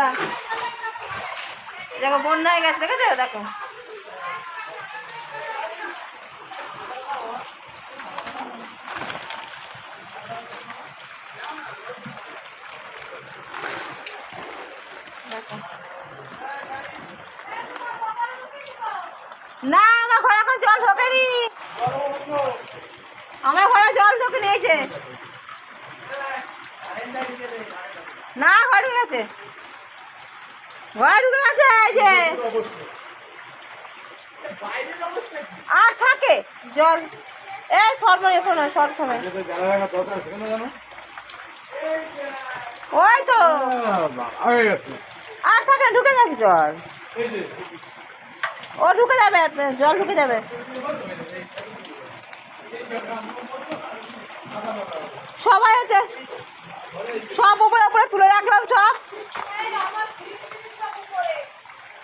বন্ধুরা। দেখো, বন্যা হয়ে গেছে, দেখেছ? দেখো। না, আমার ঘরে এখন জল ঢোকেনি। আমার ঘরে জল ঢোকে নিয়েছে না, ঘরে গেছে ঘরে ঢুকে আর থাকে, জল। এ সরময় এখন সব সময় ওই তো। আর থাকে, ঢুকে গেছে জল। ও, ঢুকে যাবে, জল ঢুকে যাবে। সবাই হচ্ছে, সব উপরে উপরে তুলে রাখলাম সব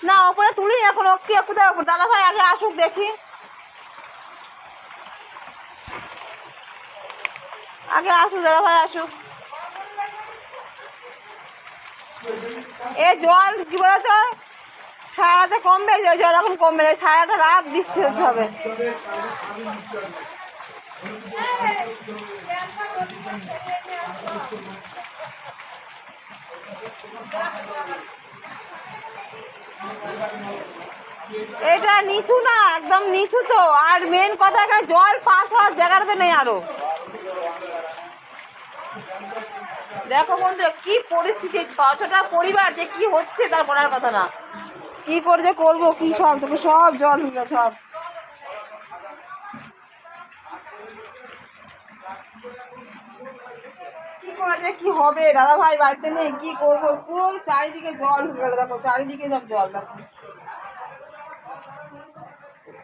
না ওপরে তুলি এখন ওকে কোথায় দাদা ভাই আগে আসুক দেখি আগে আসুক দাদা ভাই আসুক এ জল কি বলতো সারাতে কমবে জল এখন কমবে না সারাটা রাত বৃষ্টি হতে হবে এটা নিচু না, একদম নিচু তো। আর মেন কথা, এখানে জল পাস হওয়ার জায়গাটাতে নেই আরও। দেখো বন্ধুরা, কি পরিস্থিতি ছ ছটা পরিবার যে কি হচ্ছে তার বলার কথা না। কি করে যে করব, কি সব, তোকে সব জল হয়ে গেছে সব। কি হবে দাদা ভাই বাড়িতে নেই, কি করব? পুরো চারিদিকে জল হয়ে গেল, দেখো, চারিদিকে সব জল, দেখো।